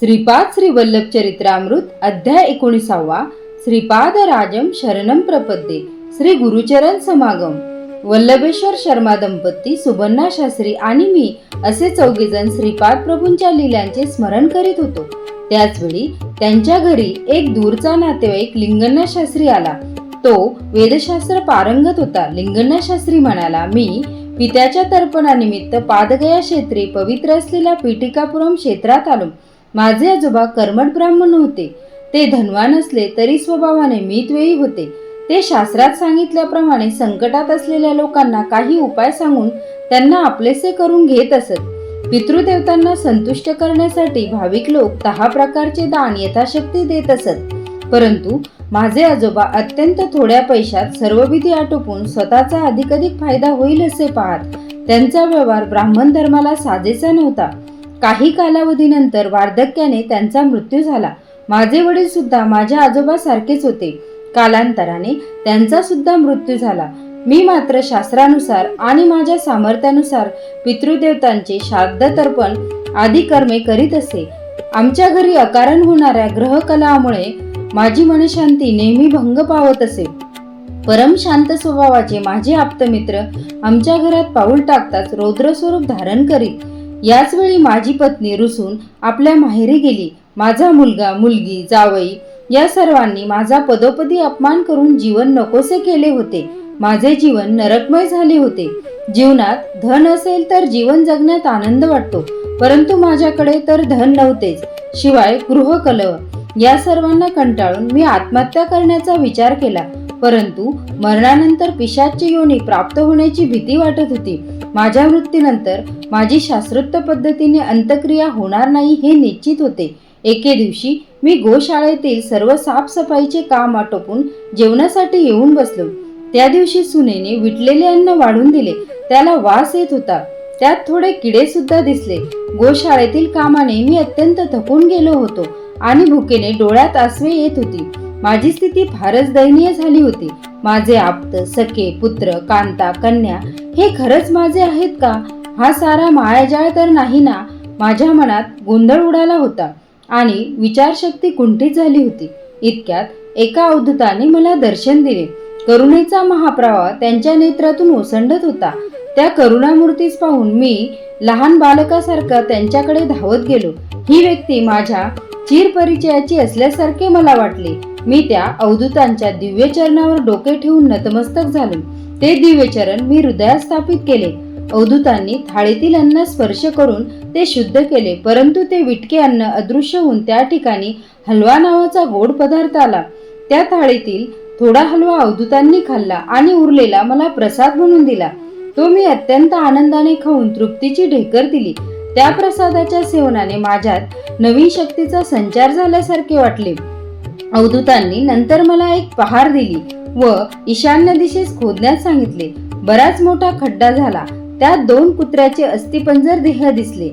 श्रीपाद श्री वल्लभ चरित्रामृत अध्याय एकोणीसावा. श्रीपाद राजम शरणम प्रपद्ये. श्री गुरुचरण समागम. वल्लभेश्वर शर्मा दंपती सुबन्ना शास्त्री आणि मी असे चौघेजण श्रीपाद प्रभूंच्या लीलांचे स्मरण करीत होतो. त्याचवेळी त्यांच्या घरी एक दूरचा नातेवाईक लिंगण्णा शास्त्री आला. तो वेदशास्त्र पारंगत होता. लिंगण्णा शास्त्री म्हणाला मी पित्याच्या तर्पणानिमित्त पादगया क्षेत्री पवित्र असलेल्या पीठिकापुरम क्षेत्रात आलो. माझे आजोबा कर्मट ब्राह्मण होते. ते धनवान असले तरी स्वभावाने मितवेयी होते. ते शास्त्रात सांगितल्याप्रमाणे संकटात असलेल्या लोकांना काही उपाय सांगून त्यांना आपलेसे करून घेत असत. पितृदेवतांना संतुष्ट करण्यासाठी भाविक लोक दहा प्रकारचे दान यथाशक्ती देत असत. परंतु माझे आजोबा अत्यंत थोड्या पैशात सर्व विधी आटोपून स्वतःचा अधिकाधिक फायदा होईल असे पाहत त्यांचा व्यवहार ब्राह्मण धर्माला साजेसा नव्हता. काही कालावधीनंतर वार्धक्याने त्यांचा मृत्यू झाला. माझे वडील सुद्धा माझ्या आजोबासारखेच होते. कालांतराने त्यांचा सुद्धा मृत्यू झाला. मी मात्र शास्त्रानुसार आणि माझ्या सामर्थ्यानुसार पितृदेवतांचे श्राद्ध तर्पण आदी कर्मे करीत असे. आमच्या घरी अकारण होणाऱ्या ग्रहकलामुळे माझी मनशांती नेहमी भंग पावत असे. परम शांत स्वभावाचे माझे आप्तमित्र आमच्या घरात पाऊल टाकताच रौद्र स्वरूप धारण करीत याच वेळी माझी पत्नी रुसून आपल्या माहेरी गेली. माझा मुलगा मुलगी जावई या सर्वांनी माझा पदोपदी अपमान करून जीवन नकोसे केले होते. माझे जीवन नरकमय झाले होते. जीवनात धन असेल तर जीवन जगण्यात आनंद वाटतो परंतु माझ्याकडे तर धन नव्हतेच. शिवाय गृहकलह या सर्वांना कंटाळून मी आत्महत्या करण्याचा विचार केला. परंतु मरणानंतर पिशाच योनी प्राप्त होण्याची भीती वाटत होती. माझ्या मृत्यूनंतर माझी शास्त्रोक्त पद्धतीने अंतक्रिया होणार नाही हे निश्चित होते. एके दिवशी मी गोशाळेतील सर्व साफसफाईचे काम आटोपून जेवणासाठी येऊन बसलो. त्या दिवशी सुनेने विटलेले अन्न वाढून दिले. त्याला वास येत होता. त्यात थोडे किडे सुद्धा दिसले. गोशाळेतील कामाने मी अत्यंत थकून गेलो होतो आणि भुकेने डोळ्यात आसवे येत होती. माझी स्थिती फारच दयनीय झाली होती. माझे आप्त सखे पुत्र कांता कन्या हे खरंच माझे आहेत का? हा सारा मायाजाळ तर नाही ना? माझ्या मनात गोंधळ उडाला होता आणि विचारशक्ती कुंठित झाली होती. इतक्यात एका अवधूताने मला दर्शन दिले. करुणेचा महाप्रवाह त्यांच्या नेत्रातून ओसंडत होता. त्या करुणामूर्तीस पाहून मी लहान बालकासारखं त्यांच्याकडे धावत गेलो. ही व्यक्ती माझ्या चिरपरिचयाची असल्यासारखे मला वाटले. मी त्या अवधूतांच्या दिव्य चरणावर डोके ठेवून नतमस्तक झालो. ते दिव्य चरण मी हृदयात स्थापित केले. अवधूतांनी थाळीतील अन्न स्पर्श करून ते शुद्ध केले परंतु ते विटके अन्न अदृश्य होऊन त्या ठिकाणी हलवा नावाचा गोड पदार्थ आला. त्या थाळीतील थोडा हलवा अवधूतांनी खाल्ला आणि उरलेला मला प्रसाद म्हणून दिला. तो मी अत्यंत आनंदाने खाऊन तृप्तीची ढेकर दिली. त्या प्रसादाच्या सेवनाने माझ्यात नवीन शक्तीचा संचार झाल्यासारखे वाटले. अवधूतांनी नंतर मला एक पहार दिली व ईशान्य दिशेस खोदण्यास सांगितले. बराच मोठा खड्डा झाला. त्यात दोन कुत्र्याचे अस्थिपंजर देह दिसले.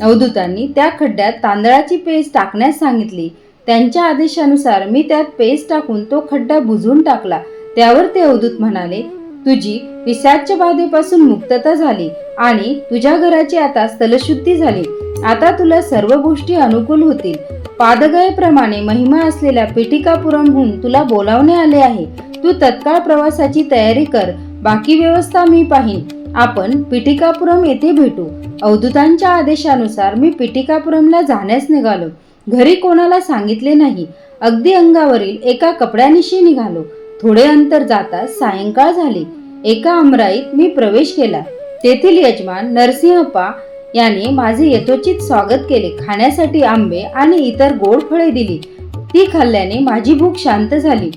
अवधूतांनी त्या खड्ड्यात तांदळाची पेस्ट टाकण्यास सांगितली. त्यांच्या आदेशानुसार मी त्यात पेस्ट टाकून तो खड्डा बुजून टाकला. त्यावर ते अवधूत म्हणाले तुझी पिशाच्य बाधेपासून मुक्तता झाली आणि तुझ्या घराची आता स्थलशुद्धी झाली. आता तुला सर्व गोष्टी अनुकूल होतील. पादगयप्रमाणे महिमा असलेल्या पेटिकापुरमहून तुला बोलावणे आले आहे. तू तत्काळ प्रवासाची तयारी कर. बाकी व्यवस्था मी पाहीन. आपण पिटिकापुरम येथे भेटू. अवधूतांच्या आदेशानुसार मी पिटिकापुरमला जाण्यास निघालो. घरी कोणाला सांगितले नाही. अगदी अंगावरील एका कपड्यानिशी निघालो. थोडे अंतर जाताच सायंकाळ झाली. एका अमराईत मी प्रवेश केला. तेथील यजमान नरसिंहप्पा याने माझे यथोचित स्वागत केले. खाण्यासाठी आंबे आणि इतर गोड फळे दिली. ती खाल्ल्याने माझी भूक शांत झाली.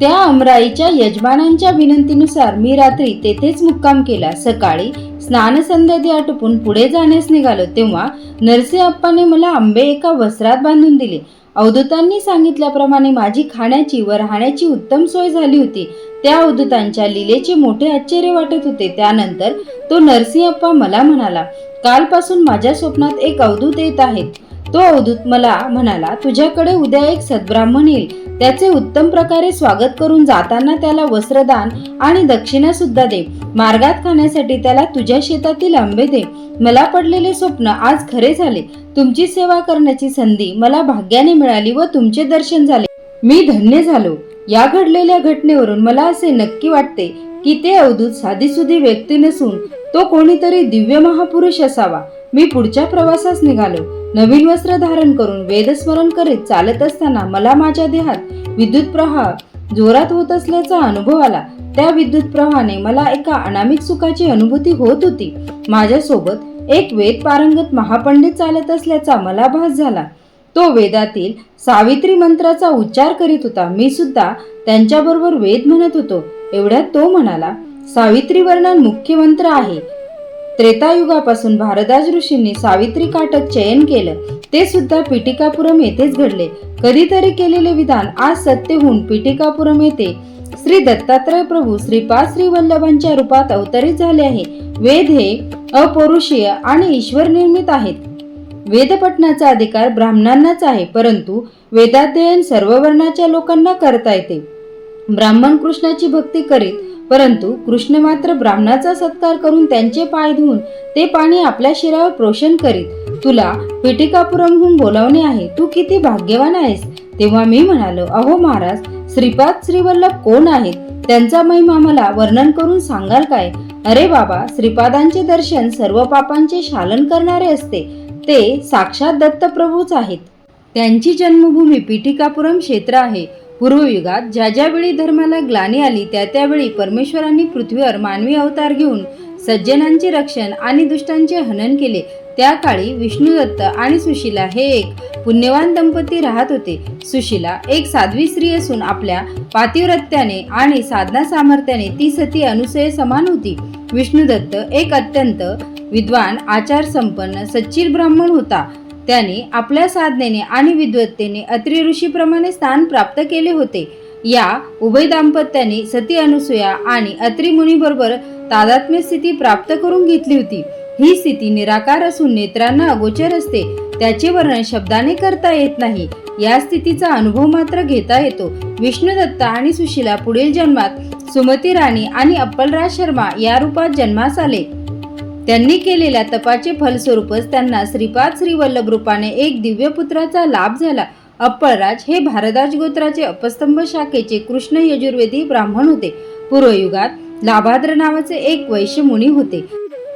त्या अमराईच्या यजमानांच्या विनंतीनुसार मी रात्री तेथेच मुक्काम केला. सकाळी स्नानसंध्यादी आटोपून पुढे जाण्यास निघालो तेव्हा नरसिंहप्पाने मला आंबे एका वस्त्रात बांधून दिले. अवधूतांनी सांगितल्याप्रमाणे माझी खाण्याची व राहण्याची उत्तम सोय झाली होती. त्या अवधूतांच्या लिलेचे मोठे आश्चर्य वाटत होते. त्यानंतर तो नरसिंहप्पा मला म्हणाला कालपासून माझ्या स्वप्नात एक अवधूत येत आहेत. तो अवधूत मला म्हणाला तुझ्याकडे उद्या एक सद्ब्राह्मण येईल. त्याचे उत्तम प्रकारे स्वागत करून जाताना त्याला वस्त्रदान आणि दक्षिणा सुद्धा दे. मार्गात खाण्यासाठी त्याला तुझ्या शेतातील आंबे दे. मला पडलेले स्वप्न आज खरे झाले. तुमची सेवा करण्याची संधी मला भाग्याने मिळाली व तुमचे दर्शन झाले. मी धन्य झालो. या घडलेल्या घटनेवरून मला असे नक्की वाटते की ते अवधूत साधीसुधी व्यक्ती नसून तो कोणीतरी दिव्य महापुरुष असावा. मी पुढच्या प्रवासास निघालो. नवीन वस्त्र धारण करून वेदस्मरण करीत चालत असताना मला माझ्या देहात विद्युत प्रवाह जोरात होत असल्याचा अनुभव आला. त्या विद्युत प्रवाहाने मला एका अनामिक सुखाची अनुभूती होत होती. माझ्यासोबत एक वेद पारंगत महापंडित चालत असल्याचा मला भास झाला. तो वेदातील सावित्री मंत्राचा उच्चार करीत होता. मी सुद्धा त्यांच्याबरोबर वेद म्हणत होतो. एवढ्यात तो म्हणाला सावित्री वर्णन मुख्य मंत्र आहे. त्रेतायुगापासून भारदाज ऋषींनी सावित्री काटक चयन केलं ते सुद्धा पिटिकापुरम येथेच घडले. कधीतरी केलेले विधान आज सत्य होऊन पिटिकापुरम येथे श्री दत्तात्रय प्रभू श्रीपाद श्री वल्लभांच्या रूपात अवतरित झाले आहे. वेद हे अपौरुषीय आणि ईश्वर निर्मित आहेत. वेदपठणाचा अधिकार ब्राह्मणांनाच आहे परंतु वेदाध्ययन सर्व वर्णाच्या लोकांना करता येते. ब्राह्मण कृष्णाची भक्ती करीत परंतु कृष्ण मात्र ब्राह्मणाचा सत्कार करून त्यांचे पाय धुवून ते पाणी आपल्या शिरावर प्रोषण करीत तुला पिटिकापुरमहून बोलावणे आहे तू किती भाग्यवान आहेस. तेव्हा मी म्हणालो अहो महाराज श्रीपाद श्रीवल्लभ कोण आहेत? त्यांचा महिमा मला वर्णन करून सांगाल काय? अरे बाबा श्रीपादांचे दर्शन सर्व पापांचे शालन करणारे असते ते साक्षात दत्तप्रभूच आहेत. त्यांची जन्मभूमी पिटिकापुरम क्षेत्र आहे. पूर्वयुगात ज्या ज्यावेळी धर्माला ग्लानी आली त्या त्यावेळी परमेश्वरांनी पृथ्वीवर मानवी अवतार घेऊन सज्जनांचे रक्षण आणि दुष्टांचे हनन केले. त्या काळी विष्णुदत्त आणि सुशिला हे एक पुण्यवान दंपती राहत होते. सुशिला एक साध्वी स्त्री असून आपल्या पातिव्रत्याने आणि साधना सामर्थ्याने ती सती अनुसये समान होती. विष्णुदत्त एक अत्यंत विद्वान आचार संपन्न सच्चिर ब्राह्मण होता. त्याने आपल्या साधनेने आणि विद्वत्तेने अत्रि ऋषीप्रमाणे स्थान प्राप्त केले होते. या उभय दाम्पत्याने सती अनुसूया आणि अत्रि मुनीबरोबर तादात्म्य स्थिती प्राप्त करून घेतली होती. ही स्थिती निराकार असून नेत्रांना अगोचर असते. त्याचे वर्णन शब्दाने करता येत नाही. या स्थितीचा अनुभव मात्र घेता येतो. विष्णुदत्त आणि सुशिला पुढील जन्मात सुमती राणी आणि अप्पलराज शर्मा या रूपात जन्मास आले. त्यांनी केलेल्या तपाचे फलस्वरूपच त्यांना श्रीपाद श्री वल्लभ रूपाने एक दिव्य पुत्राचा लाभ झाला. अप्पळराज हे भारदाज गोत्राचे अपस्तंभ शाखेचे कृष्ण यजुर्वेदी ब्राह्मण होते. पूर्वयुगात लाभाद्र नावाचे एक वैश्य मुनी होते.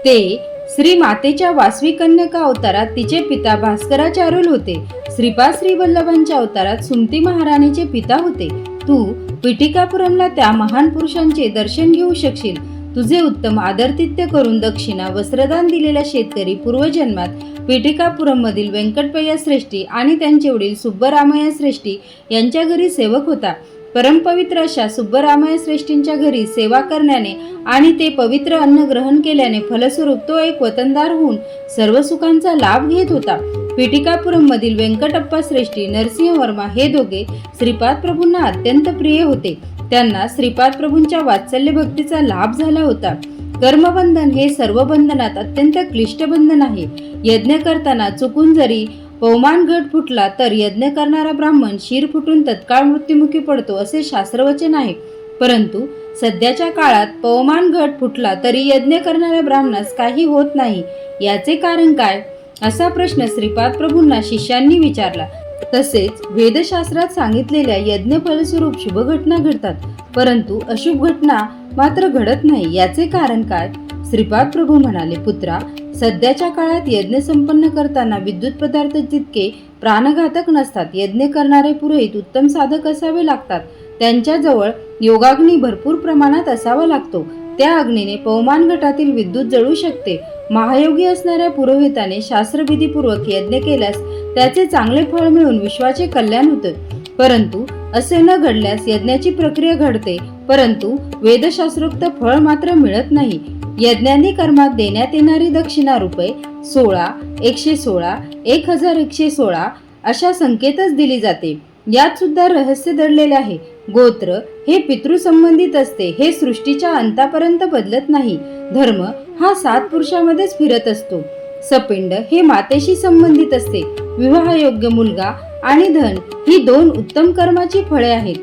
ते श्री मातेच्या वासवी कन्यका अवतारात तिचे पिता भास्कराचार्युल होते. श्रीपाद श्री वल्लभांच्या अवतारात सुमती महाराणीचे पिता होते. तू पिटिकापुरमला त्या महान पुरुषांचे दर्शन घेऊ शकशील. तुझे उत्तम आदरतित्य करून दक्षिणा वस्त्रदान दिलेला शेतकरी पूर्वजन्मात पीठिकापुरममधील व्यंकटपय्या श्रेष्ठी आणि त्यांचे वडील सुब्बरामय्या श्रेष्ठी यांच्या घरी सेवक होता. परमपवित्र अशा सुब्बरामय्या श्रेष्ठींच्या घरी सेवा करण्याने आणि ते पवित्र अन्न ग्रहण केल्याने फलस्वरूप तो एक वतनदार होऊन सर्व सुखांचा लाभ घेत होता. पीठिकापुरममधील व्यंकटप्पा श्रेष्ठी नरसिंह वर्मा हे दोघे श्रीपाद प्रभूंना अत्यंत प्रिय होते. त्यांना श्रीपाद प्रभूंच्या वात्सल्य भक्तीचा लाभ झाला होता. कर्मबंधन हे सर्व बंधनात अत्यंत क्लिष्ट बंधन आहे. यज्ञ करताना चुकून जरी पवमान घट फुटला तर यज्ञ करणारा ब्राह्मण शिर फुटून तत्काळ मृत्युमुखी पडतो असे शास्त्रवचन आहे. परंतु सध्याच्या काळात पवमान घट फुटला तरी यज्ञ करणाऱ्या ब्राह्मणास काही होत नाही. याचे कारण काय? असा प्रश्न श्रीपाद प्रभूंना शिष्यांनी विचारला. तसेच वेदशास्त्रात सांगितलेल्या यज्ञ फलस्वरूप शुभ घटना घडतात. परंतु अशुभ घटना मात्र घडत नाही याचे कारण काय? श्रीपाद प्रभू म्हणाले पुत्रा सध्याच्या काळात यज्ञ संपन्न करताना विद्युत पदार्थ जितके प्राणघातक नसतात यज्ञ करणारे पुरोहित उत्तम साधक असावे लागतात. त्यांच्याजवळ योगाग्नी भरपूर प्रमाणात असावा लागतो. त्या अग्नीने पवमान गटातील विद्युत जळू शकते. महायोगी असणाऱ्या पुरोहिताने शास्त्रविधीपूर्वक यज्ञ केल्यास त्याचे चांगले फळ मिळून विश्वाचे कल्याण होते. परंतु असे न घडल्यास यज्ञाची प्रक्रिया घडते परंतु वेदशास्त्रोक्त फळ मात्र मिळत नाही. यज्ञानी कर्मात देण्यात येणारी दक्षिणा रुपये सोळा एकशे सोळा एक हजार एकशे सोळा अशा संकेतच दिली जाते. यात सुद्धा रहस्य दडलेले आहे. गोत्र हे पितृसंबंधित असते हे सृष्टीच्या अंतापर्यंत बदलत नाही. धर्म हा सात पुरुषामध्येच फिरत असतो. सपिंड हे मातेशी संबंधित असते. विवाहयोग्य मुलगा आणि धन ही दोन उत्तम कर्माची फळे आहेत.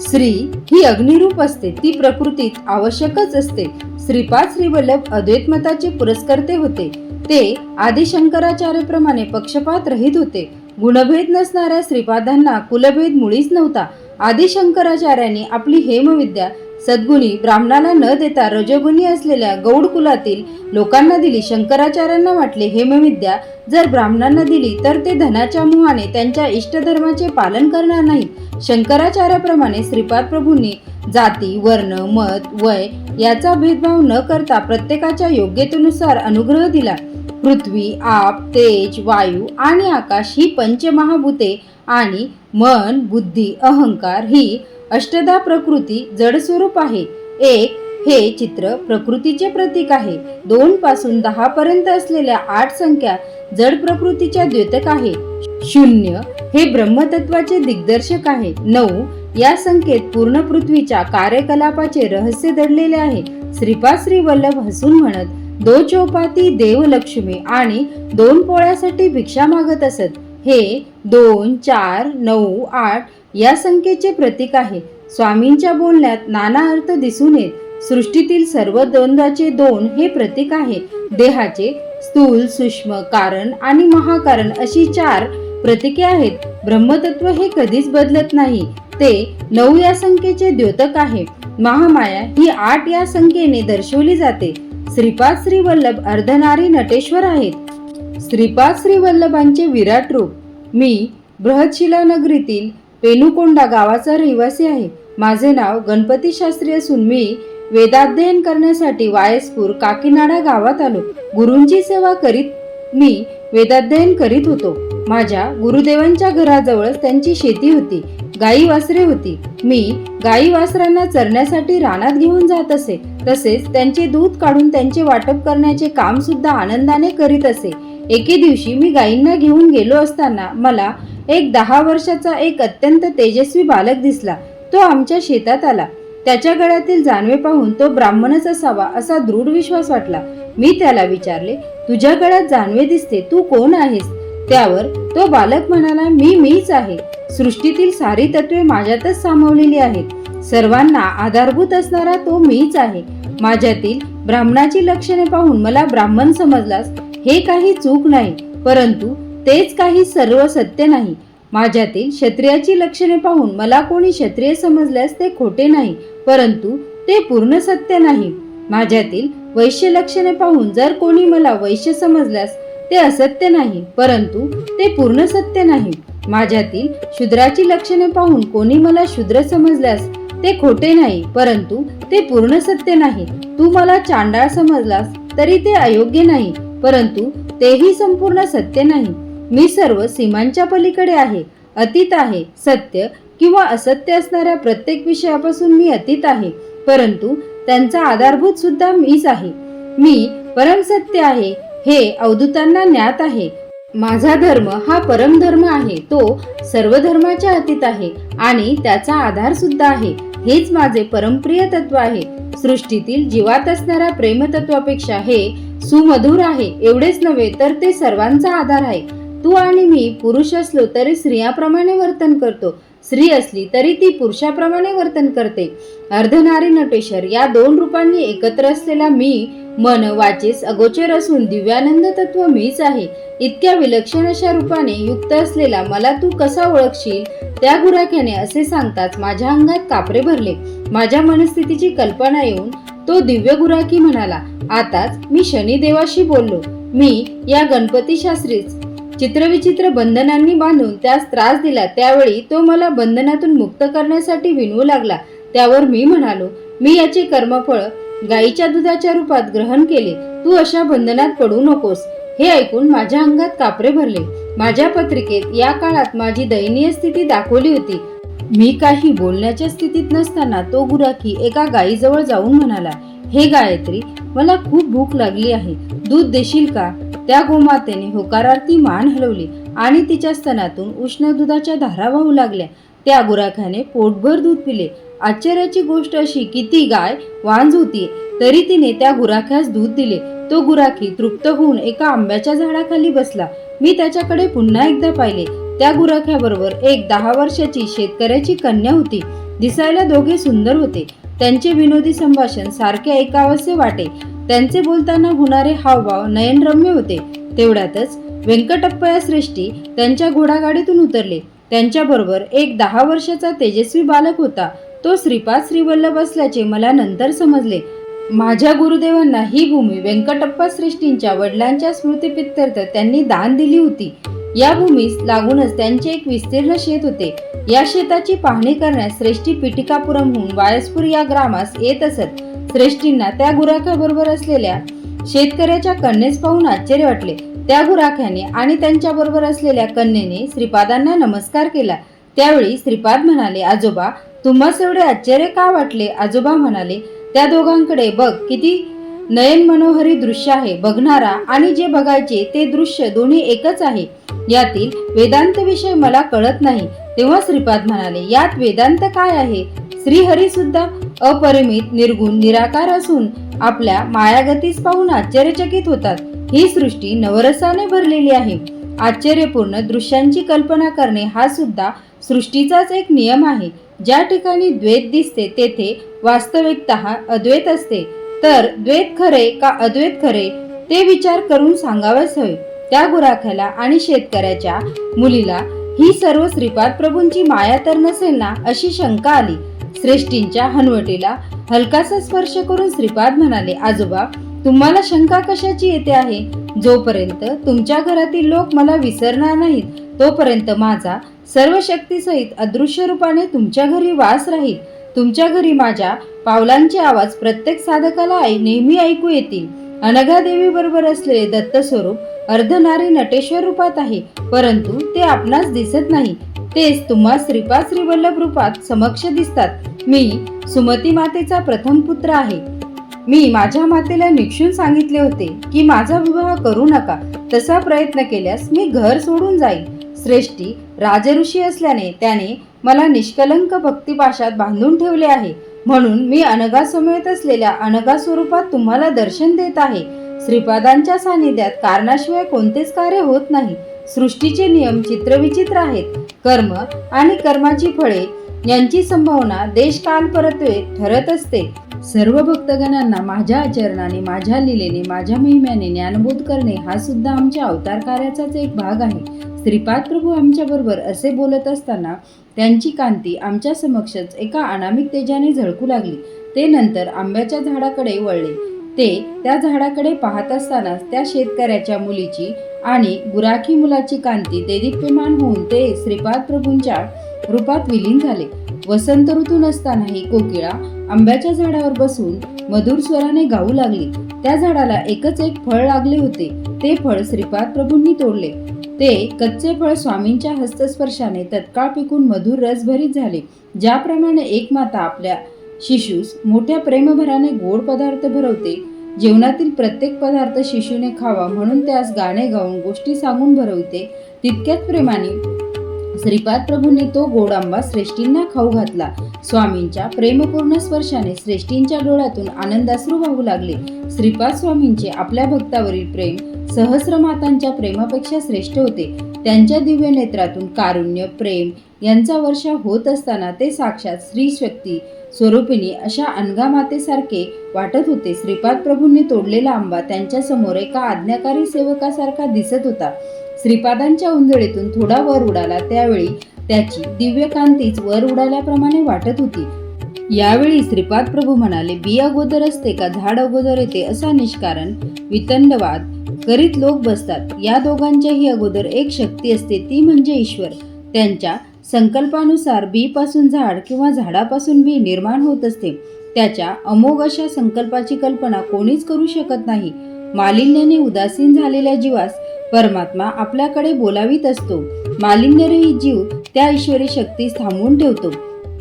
स्त्री ही अग्निरूप असते ती प्रकृतीत आवश्यकच असते. श्रीपाद श्रीवल्लभ अद्वैत मताचे पुरस्कर्ते होते. ते आदिशंकराचार्यप्रमाणे पक्षपात रहित होते. गुणभेद नसणाऱ्या श्रीपादांना कुलभेद मुळीच नव्हता. आदिशंकराचार्यांनी आपली हेमविद्या सद्गुणी ब्राह्मणाला न देता रजोगुणी असलेल्या गौड कुलातील लोकांना दिली. शंकराचार्यांना वाटले हेमविद्या जर ब्राह्मणांना दिली तर ते धनाच्या मोहाने त्यांच्या इष्टधर्माचे पालन करणार नाहीत शंकराचार्याप्रमाणे श्रीपाद प्रभूंनी जाती वर्ण मत वय याचा भेदभाव न करता प्रत्येकाच्या योग्यतेनुसार अनुग्रह दिला. पृथ्वी आप तेज वायू आणि आकाश ही पंचमहाभूते आणि मन बुद्धी अहंकार ही अष्टदा प्रकृती जड स्वरूप आहे. एक हे चित्र प्रकृतीचे प्रतीक आहे. दोन पासून दहा पर्यंत असलेल्या आठ संख्या जड प्रकृतीच्या द्योतक आहे. शून्य हे ब्रह्मतत्वाचे दिग्दर्शक आहे. नऊ या संख्येत पूर्ण पृथ्वीच्या कार्यकलापाचे रहस्य दडलेले आहे. श्रीपाद श्री वल्लभ हसून म्हणत दो चौपाती देवलक्ष्मी आणि दोन पोळ्यासाठी भिक्षा मागत असत. हे दोन चार नऊ आठ या संख्येचे प्रतीक आहे. स्वामींच्या बोलण्यात नाना अर्थ दिसून येत. सृष्टीतील सर्व द्वंद्वाचे दोन हे प्रतीक आहे. देहाचे स्थूल सूक्ष्म कारण आणि महाकारण अशी चार प्रतीके आहेत. ब्रह्मतत्व हे कधीच बदलत नाही. ते नऊ या संख्येचे द्योतक आहे. महामाया ही आठ या संख्येने दर्शवली जाते. श्रीपाद श्रीवल्लभ अर्धनारी नटेश्वर आहेत. श्रीपाद श्रीवल्लभांचे विराट रूप. मी बृहदशिला नगरीतील पेनुकोंडा गावाचा रहिवासी आहे. माझे नाव गणपती शास्त्री असून मी वेदाध्ययन करण्यासाठी वायसपूर काकीनाडा गावात आलो. गुरूंची सेवा करीत मी वेदाध्ययन करीत होतो. माझ्या गुरुदेवांच्या घराजवळच त्यांची शेती होती. गाई वासरे होती. मी गाई वासरांना चरण्यासाठी रानात घेऊन जात असे. तसेच त्यांचे दूध काढून त्यांचे वाटप करण्याचे काम सुद्धा आनंदाने करीत असे. एके दिवशी मी गायींना घेऊन गेलो असताना मला एक दहा वर्षाचा एक अत्यंत तेजस्वी बालक दिसला. तो आमच्या शेतात आला. त्याच्या गळ्यातील जानवे पाहून तो ब्राह्मणच असावा असा दृढ विश्वास वाटला. मी त्याला विचारले तुझ्या गळ्यात जानवे दिसते तू कोण आहेस? त्यावर तो बालक म्हणाला मी मीच आहे. सृष्टीतील सारी तत्वे माझ्यातच सामावलेली आहेत. सर्वांना आधारभूत असणारा तो मीच आहे. माझ्यातील ब्राह्मणाची लक्षणे पाहून मला ब्राह्मण समजलास हे काही चूक नाही परंतु तेच काही सर्व सत्य नाही. माझ्यातील क्षत्रियाची लक्षणे पाहून मला कोणी क्षत्रिय समजल्यास ते खोटे नाही परंतु ते पूर्ण सत्य नाही. माझ्यातील वैश्य लक्षणे पाहून जर कोणी मला वैश्य समजल्यास ते असत्य नाही परंतु ते पूर्ण सत्य नाही. माझ्यातील शूद्राची लक्षणे पाहून कोणी मला शूद्र समजल्यास ते खोटे नाही परंतु ते पूर्ण सत्य नाही. तू मला चांडाळ समजलास तरी ते अयोग्य नाही परंतु तेही संपूर्ण सत्य नाही. मी सर्व सीमांच्या पलीकडे आहे. अतीत आहे. सत्य किंवा असत्य असणाऱ्या प्रत्येक विषयापासून मी अतीत आहे. परंतु त्यांचा आधारभूत सुद्धा मीच आहे. मी परमसत्य आहे हे अवधूतांना ज्ञात आहे. माझा धर्म हा परमधर्म आहे तो सर्व धर्माच्या अतीत आहे आणि त्याचा आधार सुद्धा आहे. हेच माझे परमप्रिय तत्व आहे. सृष्टीतील जीवात असणाऱ्या प्रेमतत्वापेक्षा हे सुमधुर आहे एवढेच नव्हे तर ते सर्वांचा आधार आहे. तू आणि मी पुरुष असलो तरी स्त्रियाप्रमाणे वर्तन करतो. स्त्री असली तरी ती पुरुषाप्रमाणे वर्तन करते. अर्धनारी नटेश्वर या दोन रूपांनी एकत्र असलेला मी मन वाचेस अगोचर असून दिव्यानंद तत्व मीच आहे. इतक्या विलक्षण अशा रूपाने युक्त असलेला मला तू कसा ओळखशील? त्या गुराख्याने असे सांगताच माझ्या अंगात कापरे भरले. माझ्या मनस्थितीची कल्पना येऊन तो दिव्य गुराखी म्हणाला आताच मी शनिदेवाशी बोललो. मी या गणपती शास्त्रीच. चित्रविचित्र बंधनांनी बांधून त्यास त्रास दिला त्यावेळी तो मला बंधनातून मुक्त करण्यासाठी विनवू लागला. त्यावर मी म्हणालो मी याचे कर्मफळ गाईच्या दुधाच्या रूपात ग्रहण केले. तू अशा बंधनात पडू नकोस हे ऐकून माझ्या अंगात कापरे भरले. माझ्या पत्रिकेत या काळात माझी दयनीय स्थिती दाखवली होती. मी काही बोलण्याच्या स्थितीत नसताना तो गुराखी एका गायीजवळ जाऊन म्हणाला हे गायत्री मला खूप भूक लागली आहे. दूध देशील का? त्या गोमातेने होकारार्थी मान हलवली आणि तिच्या स्तनातून उष्ण दुधाच्या धारा वाहू लागल्या. त्या गुराख्याने पोटभर दूध पिले. आश्चर्याची गोष्ट अशी की ती गाय वांज होती तरी तिने त्या गुराख्यास दूध दिले. तो गुराखी तृप्त होऊन एका आंब्याच्या झाडाखाली बसला. मी त्याच्याकडे पुन्हा एकदा पाहिले. त्या गुराख्याबरोबर एक दहा वर्षाची शेतकऱ्याची कन्या होती. दिसायला दोघे सुंदर होते. त्यांचे विनोदी संभाषण सारखे ऐकावसे वाटे. त्यांचे बोलताना होणारे हावभाव नयनरम्य होते. तेवढ्यातच व्यंकटप्पया श्रेष्ठी त्यांच्या घोडागाडीतून उतरले. त्यांच्याबरोबर एक दहा वर्षाचा तेजस्वी बालक होता. तो श्रीपाद श्रीवल्लभ असल्याचे मला नंतर समजले. माझ्या गुरुदेवांना ही भूमी व्यंकटप्पा श्रेष्ठींच्या वडिलांच्या स्मृतीप्रित्यर्थ त्यांनी दान दिली होती. या भूमीस लागूनच त्यांचे एक विस्तीर्ण शेत होते. या शेताची पाहणी करण्यास श्रेष्ठी पिटिकापुरमहून वायसपूर या ग्रामास येत असत. श्रेष्ठींना त्या गुराख्याबरोबर असलेल्या शेतकऱ्याच्या कन्येस पाहून आश्चर्य वाटले. त्या गुराख्याने आणि त्यांच्याबरोबर असलेल्या कन्येने श्रीपादांना नमस्कार केला. त्यावेळी श्रीपाद म्हणाले आजोबा तुम्हास एवढे आश्चर्य का वाटले? आजोबा म्हणाले त्या दोघांकडे बघ किती नयन मनोहरी दृश्य आहे. बघणारा आणि जे बघायचे ते दृश्य दोन्ही एकच आहे. यातील वेदांत विषय मला कळत नाही. तेव्हा श्रीपाद म्हणाले यात वेदांत काय आहे? श्रीहरी सुद्धा अपरिमित निर्गुण निराकार असून आपल्या मायागतीस पाहून आश्चर्यचकित होतात. ही सृष्टी नवरसाने भरलेली आहे. आश्चर्यपूर्ण दृश्यांची कल्पना करणे हा सुद्धा सृष्टीचाच एक नियम आहे. ज्या ठिकाणी द्वैत दिसते तेथे वास्तविकत अद्वैत असते. तर द्वैत खरे का अद्वैत खरे ते विचार करून सांगावेच हवे. त्या गुराख्याला आणि शेतकऱ्याच्या मुलीला ही सर्व श्रीपाद प्रभूंची माया तर नसेल ना अशी शंका आली. श्रेष्ठींच्या हनवटीला हलकासा स्पर्श करून श्रीपाद म्हणाले आजोबा तुम्हाला शंका कशाची येते आहे? जोपर्यंत तुमच्या घरातील लोक मला विसरणार नाहीत तोपर्यंत माझा सर्व शक्तीसहित अदृश्य रूपाने तुमच्या घरी वास राहील. तुमच्या घरी माझ्या पावलांचे आवाज प्रत्येक साधकाला नेहमी ऐकू येतील. अनघा देवी बरोबर असलेले दत्त स्वरूप अर्धनारी नटेश्वर रूपात आहे परंतु ते आपणास दिसत नाही. तेच तुम्हा श्रीपाद श्रीवल्लभ रूपात समक्ष दिसतात. मी सुमती मातेचा प्रथम पुत्र आहे. मी माझ्या मातेला निक्षून सांगितले होते की माझा विवाह करू नका. तसा प्रयत्न केल्यास मी घर सोडून जाईल श्रेष्ठी राजऋषी असल्याने त्याने मला निष्कलंक भक्तिपाशात बांधून ठेवले आहे. म्हणून मी अनगा समेत असलेल्या अनगा स्वरूपात तुम्हाला दर्शन देत आहे. श्रीपादांच्या सानिध्यात कारणाशिवाय कोणतेच कार्य होत नाही. सृष्टीचे नियम चित्रविचित्र आहेत. कर्म आणि कर्माची फळे यांची संभावना देश काल परत्वे ठरत असते. सर्व भक्तगणांना माझ्या आचरणाने माझ्या लिलेने माझ्या महिम्याने ज्ञानबोध करणे हा सुद्धा आमच्या अवतार कार्याचाच एक भाग आहे. श्रीपाद प्रभू आमच्याबरोबर असे बोलत असताना त्यांची कांती आमच्या समक्षच एका अनामिक तेजाने झळकू लागली. ते नंतर आंब्याच्या झाडाकडे वळले. ते त्या झाडाकडे पाहत असतानाच त्या शेतकऱ्याच्या मुलीची आणि गुराखी मुलाची कांती देदीप्यमान होऊन ते श्रीपाद प्रभूंच्या रूपात विलीन झाले. वसंत ऋतू नसतानाही कोकिळा आंब्याच्या झाडावर बसून मधुर स्वराने गाऊ लागली. त्या झाडाला एकच एक फळ लागले होते. ते फळ श्रीपाद प्रभूंनी तोडले. ते कच्चे फळ स्वामींच्या हस्तस्पर्शाने तत्काळ पिकून मधुर रसभरीत झाले. ज्याप्रमाणे एक माता आपल्या शिशूस मोठ्या प्रेमभराने गोड पदार्थ भरवते जेवणातील प्रत्येक पदार्थ शिशूने खावा म्हणून त्यास गाणे गाऊन गोष्टी सांगून भरवते तितक्याच प्रेमाने श्रीपाद प्रभूंनी तो गोड आंबा श्रेष्ठींना खाऊ घातला. स्वामींच्या प्रेमपूर्ण स्पर्शाने श्रेष्ठींच्या डोळ्यातून आनंदाश्रू वाहू लागले. श्रीपाद स्वामींचे आपल्या भक्तावरील प्रेम सहस्र मातांच्या प्रेमापेक्षा श्रेष्ठ होते. त्यांच्या दिव्य नेत्रातून कारुण्य प्रेम यांचा वर्षा होत असताना ते साक्षात श्री शक्ती स्वरूपिणी अशा अनगा मातेसारखे वाटत होते. श्रीपाद प्रभूंनी तोडलेला आंबा त्यांच्यासमोर एका आज्ञाकारी सेवकासारखा दिसत होता. श्रीपादांच्या उंजळीतून थोडा वर उडाला. त्यावेळी त्याची दिव्य कांतीच वर उडाल्याप्रमाणे वाटत होती. यावेळी श्रीपाद प्रभू म्हणाले बी अगोदर असते का झाड अगोदर येते असा निष्कारण वितंडवाद करीत लोक बसतात. या दोघांच्याही अगोदर एक शक्ती असते ती म्हणजे ईश्वर. त्यांच्या संकल्पानुसार बी पासून झाड किंवा झाडापासून बी निर्माण होत असते. त्याच्या अमोघ अशा संकल्पाची कल्पना कोणीच करू शकत नाही. मालिन्याने उदासीन झालेल्या जीवास परमात्मा आपल्याकडे बोलावीत असतो. मालिन्यरहित जीव त्या ईश्वरी शक्तीस थांबवून ठेवतो.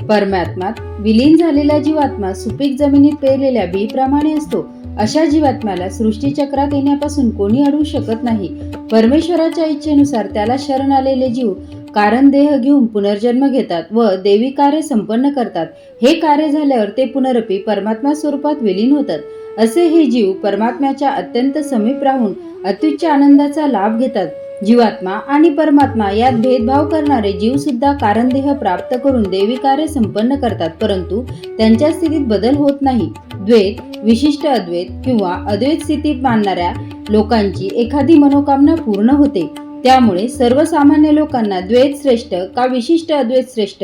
परमात्मात विलीन झालेला जीवात्मा सुपीक जमिनीत पेरलेल्या बीप्रमाणे असतो. अशा जीवात्म्याला सृष्टीचक्रात येण्यापासून कोणी अडवू शकत नाही. परमेश्वराच्या इच्छेनुसार त्याला शरण आलेले जीव कारण देह घेऊन पुनर्जन्म घेतात व देवी कार्य संपन्न करतात. हे कार्य झाल्यावर ते पुनरपी परमात्मा स्वरूपात विलीन होतात. असे हे जीव परमात्म्याच्या अत्यंत समीप राहून अत्युच्च आनंदाचा लाभ घेतात. जीवात्मा आणि परमात्मा यात भेदभाव करणारे जीव सुद्धा कारणदेह प्राप्त करून देवी कार्य संपन्न करतात परंतु त्यांच्या स्थितीत बदल होत नाही. द्वैत विशिष्ट अद्वैत किंवा अद्वैत स्थितीत मानणाऱ्या लोकांची एखादी मनोकामना पूर्ण होते. त्यामुळे सर्वसामान्य लोकांना द्वैत श्रेष्ठ का विशिष्ट अद्वैत श्रेष्ठ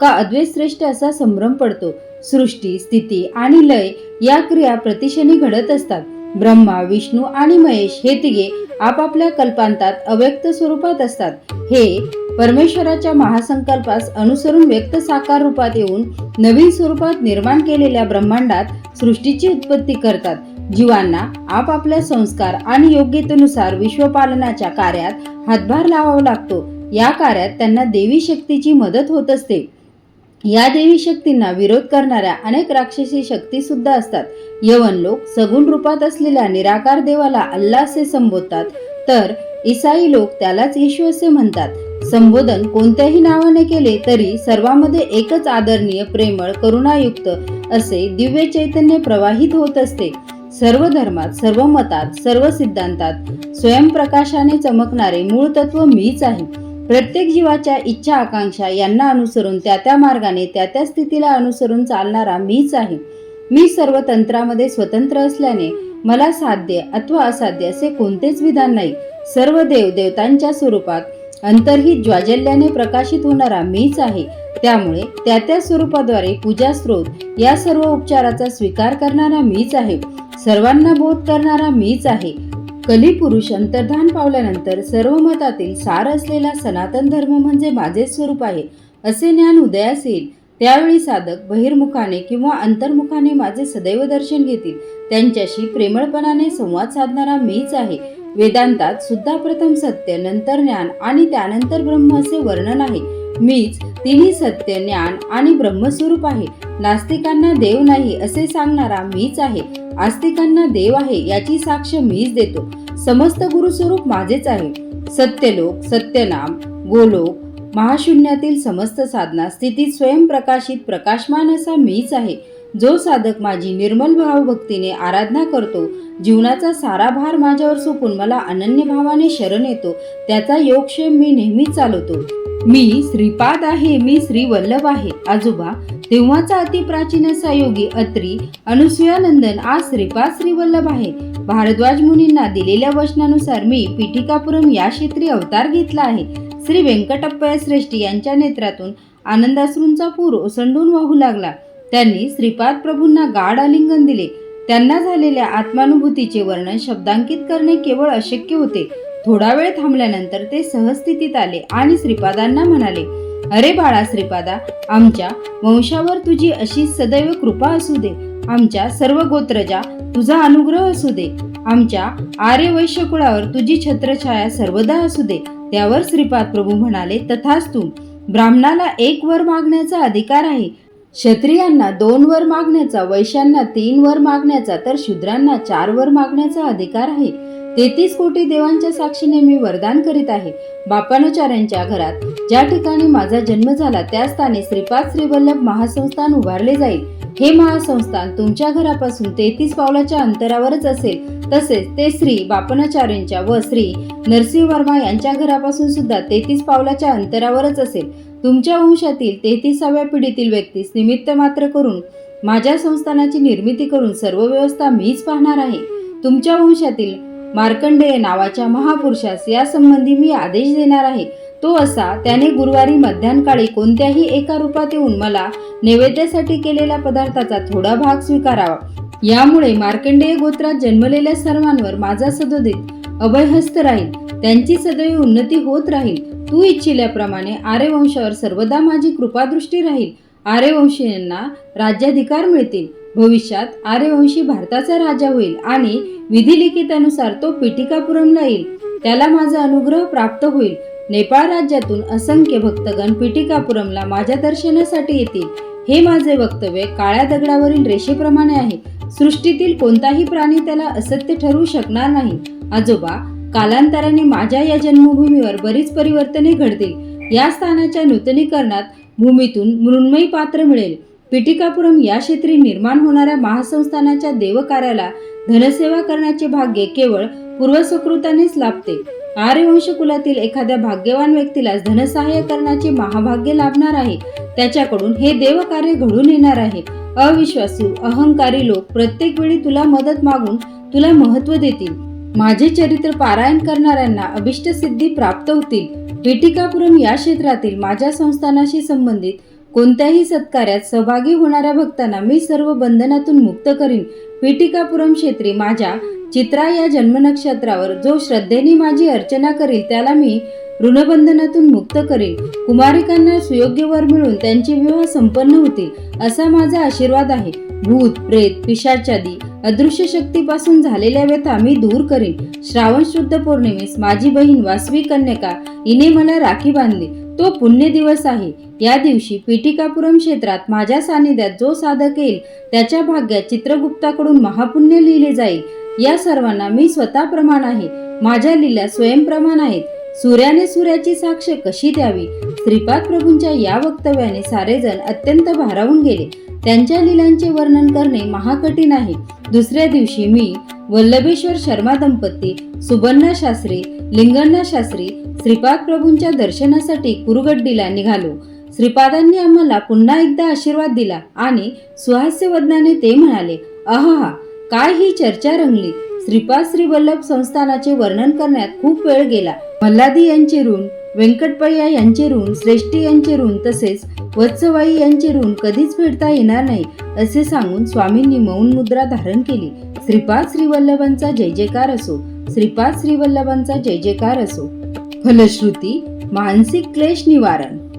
का अद्वैत श्रेष्ठ असा संभ्रम पडतो. सृष्टी स्थिती आणि लय या क्रिया प्रतिशनी घडत असतात. ब्रह्मा विष्णू आणि महेश हे तिघे आपापल्या कल्पांतात अव्यक्त स्वरूपात असतात. हे परमेश्वराच्या महासंकल्पास अनुसरून व्यक्त साकार रूपात येऊन नवीन स्वरूपात निर्माण केलेल्या ब्रह्मांडात सृष्टीची उत्पत्ती करतात. जीवांना आपापल्या संस्कार आणि योग्यतेनुसार विश्वपालनाच्या कार्यात हातभार लावावा लागतो. या कार्यात त्यांना देवी शक्तीची मदत होत असते. या देवी शक्तींना विरोध करणाऱ्या अनेक राक्षसी शक्ती सुद्धा असतात. यवन लोक सगुण रूपात असलेल्या निराकार देवाला अल्ला असे संबोधतात. तर ईसाई लोक त्यालाच येशू असे म्हणतात. संबोधन कोणत्याही नावाने केले तरी सर्वांमध्ये एकच आदरणीय प्रेमळ करुणायुक्त असे दिव्य चैतन्य प्रवाहित होत असते. सर्व धर्मात सर्व मतात सर्व सिद्धांतात स्वयंप्रकाशाने चमकणारे मूळ तत्व मीच आहे. प्रत्येक जीवाच्या इच्छा आकांक्षा यांना अनुसरून त्या त्या मार्गाने त्या त्या स्थितीला अनुसरून चालणारा मीच आहे. मी सर्व तंत्रामध्ये स्वतंत्र असल्याने मला साध्य अथवा असाध्य असे कोणतेच विधान नाही. सर्व देव देवतांच्या स्वरूपात अंतर्हित ज्वाजल्याने प्रकाशित होणारा मीच आहे. त्यामुळे त्या त्या स्वरूपाद्वारे पूजा स्रोत या सर्व उपचाराचा स्वीकार करणारा मीच आहे. सर्वांना बोध करणारा मीच आहे. कलिपुरुष अंतर्धान पावल्यानंतर सर्व मतातील सार असलेला सनातन धर्म म्हणजे माझे स्वरूप आहे असे ज्ञान उदयास येईल. त्यावेळी साधक बहिर्मुखाने किंवा अंतर्मुखाने माझे सदैव दर्शन घेतील. त्यांच्याशी प्रेमळपणाने संवाद साधणारा मीच आहे. वेदांतात सुद्धा प्रथम सत्य नंतर ज्ञान आणि त्यानंतर ब्रह्म असे वर्णन आहे. मीच तिन्ही सत्य ज्ञान आणि ब्रह्मस्वरूप आहे. नास्तिकांना देव नाही असे सांगणारा मीच आहे. आस्तिकांना देव आहे याची साक्ष मीच देतो. समस्त गुरुस्वरूप माझेच आहे. सत्यलोक सत्यनाम गोलोक महाशून्यातील समस्त साधना स्थितीत स्वयंप्रकाशित प्रकाशमान असा मीच आहे. जो साधक माझी निर्मल भावभक्तीने आराधना करतो जीवनाचा सारा भार माझ्यावर सोपून मला अनन्य भावाने शरण येतो त्याचा योगक्षेम मी नेहमीच चालवतो. मी श्रीपाद आहे मी श्री वल्लभ आहे. आजोबा तेव्हाचा अतिप्राचीन असा योगी अत्री अनुसुयानंदन आज श्रीपाद श्रीवल्लभ आहे. भारद्वाज मुनींना दिलेल्या वचनानुसार मी पीठिकापुरम या क्षेत्री अवतार घेतला आहे. श्री व्यंकटप्पया श्रेष्ठी यांच्या नेत्रातून आनंदाश्रूंचा पूर ओसंडून वाहू लागला. त्यांनी श्रीपाद प्रभूंना गाढ आलिंगन दिले. त्यांना झालेल्या आत्मानुभूतीचे वर्णन शब्दांकित करणे केवळ अशक्य होते. थोडा वेळ थांबल्यानंतर ते सहस्थितीत आले आणि श्रीपादांना म्हणाले अरे बाळा श्रीपादा आमच्या वंशावर तुझी अशी सदैव कृपा असू दे. आमच्या सर्व गोत्रजा तुझा अनुग्रह असू दे. आमच्या आर्य वैश्य कुळावर तुझी छत्रछाया सर्वदा असू दे त्यावर श्रीपाद प्रभू म्हणाले तथास्तु ब्राह्मणाला एक वर मागण्याचा अधिकार आहे. क्षत्रियांना दोन वर मागण्याचा वैश्यांना तीन वर मागण्याचा तर शूद्रांना चार वर मागण्याचा अधिकार आहे. तेहतीस कोटी देवांच्या साक्षीने मी वरदान करीत आहे. बापानुचार्यांच्या घरात ज्या ठिकाणी माझा जन्म झाला त्या स्थानी श्रीपाद श्रीवल्लभ महासंस्थान उभारले जाईल. हे महासंस्थान तुमच्या घरापासून तेहतीस पावलाच्या अंतरावरच असेल. तसेच ते श्री बापनाचार्यांच्या व श्री नरसिंह वर्मा यांच्या घरापासून सुद्धा तेहतीस पावलाच्या अंतरावरच असेल. तुमच्या वंशातील तेहतीसाव्या पिढीतील व्यक्तीस निमित्त मात्र करून माझ्या संस्थानाची निर्मिती करून सर्व व्यवस्था मीच पाहणार आहे. तुमच्या वंशातील मार्कंडेय नावाच्या महापुरुषास यासंबंधी मी आदेश देणार आहे. तो असा त्याने गुरुवारी मध्यानकाळी कोणत्याही एका रूपात येऊन मला नैवेद्यासाठी केलेल्या पदार्थाचा थोडा भाग स्वीकारावा. यामुळे मार्कंडेय गोत्रात जन्मलेल्या सर्वांवर माझा सदोदित अभयहस्त राहील. त्यांची सदैव उन्नती होत राहील. तू इच्छिल्याप्रमाणे आर्यवंशावर सर्वदा माझी कृपादृष्टी राहील. आर्यवंशीयांना राज्याधिकार मिळतील. भविष्यात आर्यवंशी भारताचा राजा होईल आणि विधिलिखितानुसार तो पिटिकापुरमला येईल. त्याला माझा अनुग्रह प्राप्त होईल. नेपाळ राज्यातून असंख्य भक्तगण पिटिकापुरमला माझ्या दर्शनासाठी येतील. हे माझे वक्तव्य काळ्या दगडावरील रेषेप्रमाणे आहे. सृष्टीतील कोणताही प्राणी त्याला असत्य ठरवू शकणार नाही. आजोबा कालांतराने माझ्या या जन्मभूमीवर बरीच परिवर्तने घडतील. या स्थानाच्या नूतनीकरणात भूमीतून मृण्मयी पात्र मिळेल. पिटिकापुरम या क्षेत्री निर्माण होणाऱ्या महासंस्थानाच्या देवकार्याला धनसेवा करण्याचे भाग्य केवळ पूर्वसकृतानेच लाभते. आर्यवंश कुलातील एखाद्या भाग्यवान व्यक्तीला धनसहाय्य करण्याचे महाभाग्य लाभणार आहे. त्याच्याकडून हे देवकार्य घडून येणार आहे. अविश्वासू अहंकारी लोक प्रत्येक वेळी तुला मदत मागून तुला महत्त्व देतील. माझे चरित्र पारायण करणाऱ्यांना अभिष्ट सिद्धी प्राप्त होतील. विटिकापुरम या क्षेत्रातील माझ्या संस्थानाशी संबंधित कोणत्याही सत्कार्यात सहभागी होणाऱ्या भक्तांना मी सर्व बंधनातून मुक्त करीन. विटिकापुरम क्षेत्री माझ्या चित्रा या जन्मनक्षत्रावर जो श्रद्धेने माझी अर्चना करील त्याला मी ऋणबंधनातून मुक्त करेन. कुमारिकांना सुयोग्य वर मिळून त्यांचे विवाह संपन्न होतील असा माझा आशीर्वाद आहे. भूत प्रेत पिशाचादी अदृश्य शक्तीपासून झालेल्या व्यथा मी दूर करीन. श्रावण शुद्ध पौर्णिमेस माझी बहीण वासवी कन्यका हिने मला राखी बांधली. तो पुण्य दिवस आहे. या दिवशी पीठिकापुरम क्षेत्रात माझ्या सानिध्यात जो साधक येईल त्याच्या भाग्यात चित्रगुप्ताकडून महापुण्य लिहिले जाईल. या सर्वांना मी स्वतः प्रमाण आहे. माझ्या लीला स्वयंप्रमाण आहेत. सूर्याने सूर्याची साक्ष कशी द्यावी? श्रीपाद प्रभूंच्या या वक्तव्याने सारेजण अत्यंत भारावून गेले. त्यांच्या लीलांचे वर्णन करणे महाकठीण आहे. दुसऱ्या दिवशी मी वल्लभेश्वर शर्मा दंपती सुबर्णा शास्त्री लिंगण्णा शास्त्री श्रीपाद प्रभूंच्या दर्शनासाठी कुरुगड्डीला निघालो. श्रीपादांनी आम्हाला पुन्हा एकदा आशीर्वाद दिला आणि सुहास्य वदनाने ते म्हणाले अहा काय ही चर्चा रंगली. श्रीपाद श्रीवल्लभ संस्थानाचे वर्णन करण्यात खूप वेळ गेला. मल्हादी यांचे ऋण व्यंकटपय्या यांचे ऋण श्रेष्ठी यांचे ऋण तसेच वत्सवाई यांचे ऋण कधीच फेडता येणार नाही असे सांगून स्वामींनी मौन मुद्रा धारण केली. श्रीपाद श्रीवल्लभांचा जय जयकार असो श्रीपाद श्रीवल्लभांचा जय जयकार असो. फलश्रुती मानसिक क्लेश निवारण.